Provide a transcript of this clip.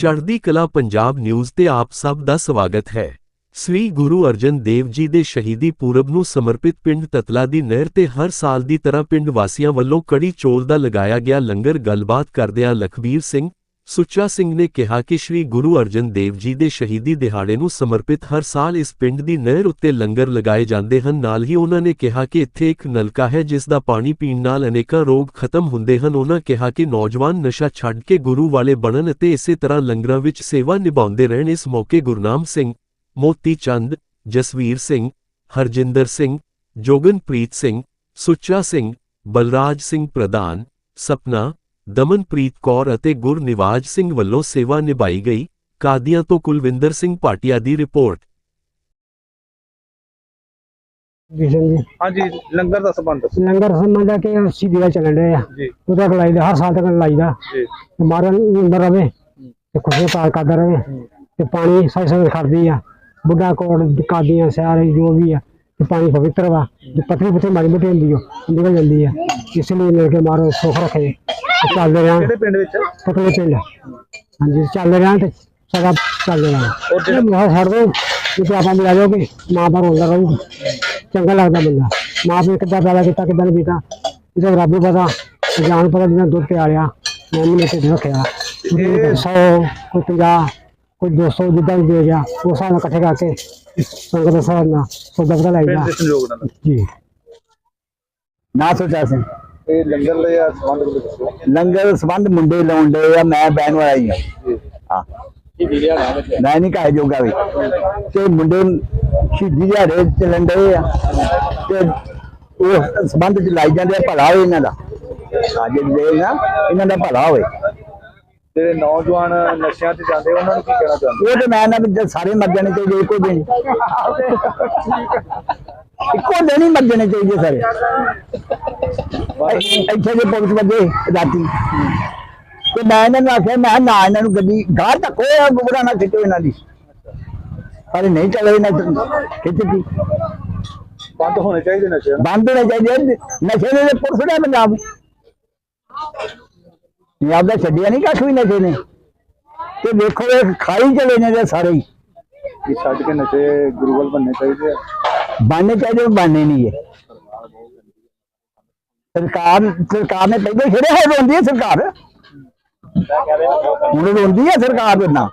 ਚੜ੍ਹਦੀ ਕਲਾ ਪੰਜਾਬ ਨਿਊਜ਼ ਤੇ ਆਪ ਸਭ ਦਾ ਸਵਾਗਤ ਹੈ। ਸ੍ਰੀ ਗੁਰੂ ਅਰਜਨ ਦੇਵ ਜੀ ਦੇ ਸ਼ਹੀਦੀ ਪੂਰਬ ਨੂੰ ਸਮਰਪਿਤ ਪਿੰਡ ਤਤਲਾ ਦੀ ਨਹਿਰ ਤੇ ਹਰ ਸਾਲ ਦੀ ਤਰ੍ਹਾਂ ਪਿੰਡ ਵਾਸੀਆਂ ਵੱਲੋਂ ਕੜੀ ਚੋਲ ਦਾ ਲਗਾਇਆ ਗਿਆ ਲੰਗਰ ਗੱਲਬਾਤ ਕਰਦਿਆਂ ਲਖਬੀਰ ਸਿੰਘ ਸੁੱਚਾ ਸਿੰਘ ਨੇ ਕਿਹਾ ਕਿ ਸ੍ਰੀ ਗੁਰੂ ਅਰਜਨ ਦੇਵ ਜੀ ਦੇ ਸ਼ਹੀਦੀ ਦਿਹਾੜੇ ਨੂੰ ਸਮਰਪਿਤ ਹਰ ਸਾਲ ਇਸ ਪਿੰਡ ਦੀ ਨਹਿਰ ਉੱਤੇ ਲੰਗਰ ਲਗਾਏ ਜਾਂਦੇ ਹਨ। ਨਾਲ ਹੀ ਉਹਨਾਂ ਨੇ ਕਿਹਾ ਕਿ ਇੱਥੇ ਇੱਕ ਨਲਕਾ ਹੈ ਜਿਸ ਦਾ ਪਾਣੀ ਪੀਣ ਨਾਲ ਅਨੇਕਾਂ ਰੋਗ ਖਤਮ ਹੁੰਦੇ ਹਨ। ਉਹਨਾਂ ਕਿਹਾ ਕਿ ਨੌਜਵਾਨ ਨਸ਼ਾ ਛੱਡ ਕੇ ਗੁਰੂ ਵਾਲੇ ਬਣਨ ਅਤੇ ਇਸੇ ਤਰ੍ਹਾਂ ਲੰਗਰਾਂ ਵਿੱਚ ਸੇਵਾ ਨਿਭਾਉਂਦੇ ਰਹਿਣ ਇਸ ਮੌਕੇ ਗੁਰਨਾਮ ਸਿੰਘ, ਮੋਤੀ ਚੰਦ, ਜਸਵੀਰ ਸਿੰਘ, ਹਰਜਿੰਦਰ ਸਿੰਘ, ਜੋਗਨਪ੍ਰੀਤ ਸਿੰਘ, ਸੁੱਚਾ ਸਿੰਘ, ਬਲਰਾਜ ਸਿੰਘ ਪ੍ਰਧਾਨ, ਸਪਨਾ ਦਮਨਪ੍ਰੀਤ ਕੌਰ ਅਤੇ ਗੁਰਨਿਵਾਜ ਸਿੰਘ ਵੱਲੋਂ ਸੇਵਾ ਨਿਭਾਈ ਗਈ। ਕਾਦੀਆਂ ਤੋਂ ਕੁਲਵਿੰਦਰ ਸਿੰਘ ਭਾਟੀਆ ਦੀ ਰਿਪੋਰਟ। ਵਿਸ਼ਨ ਜੀ। ਹਾਂਜੀ ਲੰਗਰ ਦਾ ਸੰਬੰਧ ਲੰਗਰ ਸਮਝਦਾ ਕਿ ਅਸੀਂ ਦਿਆ ਚੱਲਣ ਰਹੇ ਆ। ਜੀ। ਉਹਦਾ ਲਾਈਦਾ ਹਰ ਸਾਲ ਤੱਕ ਲਾਈਦਾ ਜੀ। ਤੇ ਮਾਰਨ ਅੰਦਰ ਰਵੇ ਤੇ ਖੁਸ਼ੀ ਪਾਲ ਕਰਦਾ ਰਵੇ ਤੇ ਪਾਣੀ ਸਾਰੀ ਸੰਗਤ ਖੜਦੀ ਆ। ਬੁੱਢਾ ਕੋਟ ਕਾਦੀਆਂ ਸਾਰੇ ਜੋ ਵੀ ਆ ਤੇ ਪਾਣੀ ਪਵਿੱਤਰ ਵਾ। ਤੇ ਪਤਲੀ ਪਤਲੀ ਮਾਰੀ ਮੋਟੀ ਹੁੰਦੀ ਉਹ ਨਿਕਲ ਜਾਂਦੀ ਆ। ਇਸ ਲਈ ਮਿਲ ਕੇ ਮਾਰੋ ਸੁੱਖ ਰੱਖੇ। ਤੇ ਚੱਲਦੇ ਰਹਾਂ। ਕਿਹੜੇ ਪਿੰਡ ਵਿੱਚ? ਪਤਲੇ ਪਿੰਡ। ਹਾਂਜੀ ਚੱਲਦੇ ਰਹਾਂ ਤੇ ਸਦਾ ਚੱਲਦੇ ਰਹਾਂ। ਔਰ ਜਿਹੜਾ- ਮੇਰਾ ਛੱਡ ਦੋ ਜੇ ਆਪਾਂ ਮਿਲਾ ਜਾਓਗੇ ਮਾਂ ਬਾਪ ਰੋਂਦਾ ਰਹੂ। ਚੰਗਾ ਲੱਗਦਾ ਬੰਦਾ। ਮਾਂ ਪਿਓ ਕਿੱਦਾਂ ਪੈਦਾ ਕੀਤਾ ਕਿੱਦਾਂ ਨਹੀਂ ਕੀਤਾ ਇਹਦਾ ਰੱਬ ਨੂੰ ਪਤਾ। ਤੇ ਜਾਨ ਪਤਾ ਜਿਹਨਾਂ ਦੁੱਧ ਪਿਆਲਿਆ ਮੰਮੀ ਨੇ ਢਿੱਡ ਰੱਖਿਆ। ਇਹ- 100 ਕੋਈ 50 ਕੋਈ 200 ਜਿੱਦਾਂ ਵੀ ਦੇ ਗਿਆ ਉਹ ਨਾਲ ਇਕੱਠੇ ਕਰਕੇ ਸੰਗਤ ਦੇ ਨਾਲ ਸੌਦਾ ਪਤਾ ਲੈ ਜਾ। ਨਾ ਸੋਚਾ ਸਿੰਘ ਇਹ ਲੰਗਰ ਦੇ ਆ ਸੰਬੰਧ ਵਿੱਚ ਦੱਸੋ? ਲੰਗਰ ਸੰਬੰਧ ਮੁੰਡੇ ਲਾਉਂਦੇ ਆ ਮੈਂ ਬੈਨ ਵਾਲਾ ਹੀ ਆ। ਜੀ। ਹਾਂ। ਵਿੱਚ। ਮੈਂ ਨਹੀਂ ਕਾਇ ਜੋਗਾ ਵੀ। ਤੇ ਮੁੰਡੇ ਸ਼ਹੀਦੀ ਦਿਹਾੜੇ ਚੱਲਣ ਡਏ ਆ। ਤੇ ਉਹ ਸੰਬੰਧ ਚ ਲਾਈ ਜਾਂਦੇ ਆ ਭਲਾ ਹੋਵੇ ਇਹਨਾਂ ਦਾ। ਅੱਜ ਦੇ ਨਾ ਇਹਨਾਂ ਦਾ ਭਲਾ ਹੋਵੇ। ਜਿਹੜੇ ਨੌਜਵਾਨ ਨਸ਼ਿਆਂ 'ਚ ਜਾਂਦੇ ਉਹਨਾਂ ਨੂੰ ਕੀ ਕਹਿਣਾ ਚਾਹੁੰਦੇ? ਉਹ ਤੇ ਮੈਂ ਨਾ ਵੀ ਸਾਰੇ ਮਰ ਜਾਣੇ ਚਾਹੀਦੇ ਇੱਕੋ ਦਿਨ ਇੱਕੋ ਦਿਨ ਹੀ ਮਰ ਜਾਣੇ ਚਾਹੀਦੇ ਸਾਰੇ। ਇੱਥੇ ਜੇ ਪੁਲਿਸ ਵੱਜੇ ਰਾਤੀ। ਤੇ ਮੈਂ ਇਹਨਾਂ ਨੂੰ ਆਖਿਆ ਮੈਂ ਨਾ ਇਹਨਾਂ ਨੂੰ ਗੱਡੀ ਗਾਹ ਧੱਕੋ ਬੁਰਾ ਨਾ ਖਿੱਚੋ ਇਹਨਾਂ ਦੀ। ਪਰ ਨਹੀਂ ਚੱਲੇ ਨਾ ਖਿੱਚਦੀ ਬੰਦ ਹੋਣੇ ਚਾਹੀਦੇ ਨਸ਼ੇ। ਬੰਦ ਹੋਣੇ ਚਾਹੀਦੇ ਨਸ਼ੇ ਨੇ ਪੁਲਿਸ ਦਾ ਪੰਜਾਬ ਪੰਜਾਬ ਦਾ ਛੱਡਿਆ ਨਹੀਂ ਕੱਖ ਵੀ ਨਸ਼ੇ ਨੇ। ਤੇ ਵੇਖੋ ਇਹ ਖਾਈ ਚਲੇ ਨੇ ਸਾਰੇ ਹੀ। ਛੱਡ ਕੇ ਨਸ਼ੇ ਗੁਰੂਵਲ ਬੰਨੇ ਚਾਹੀਦੇ ਆ। ਬਾਨੇ ਚਾਹੀਦੇ ਬਾਨੇ ਨਹੀਂ ਹੈ। ਸਰਕਾਰ ਸਰਕਾਰ ਨੇ ਪਹਿਲੇ ਛੇੜੇ ਹੋਏ ਰੋਂਦੀ ਹੈ ਸਰਕਾਰ। ਹੁਣ ਰੋਂਦੀ ਹੈ ਸਰਕਾਰ ਦੇ ਨਾਲ।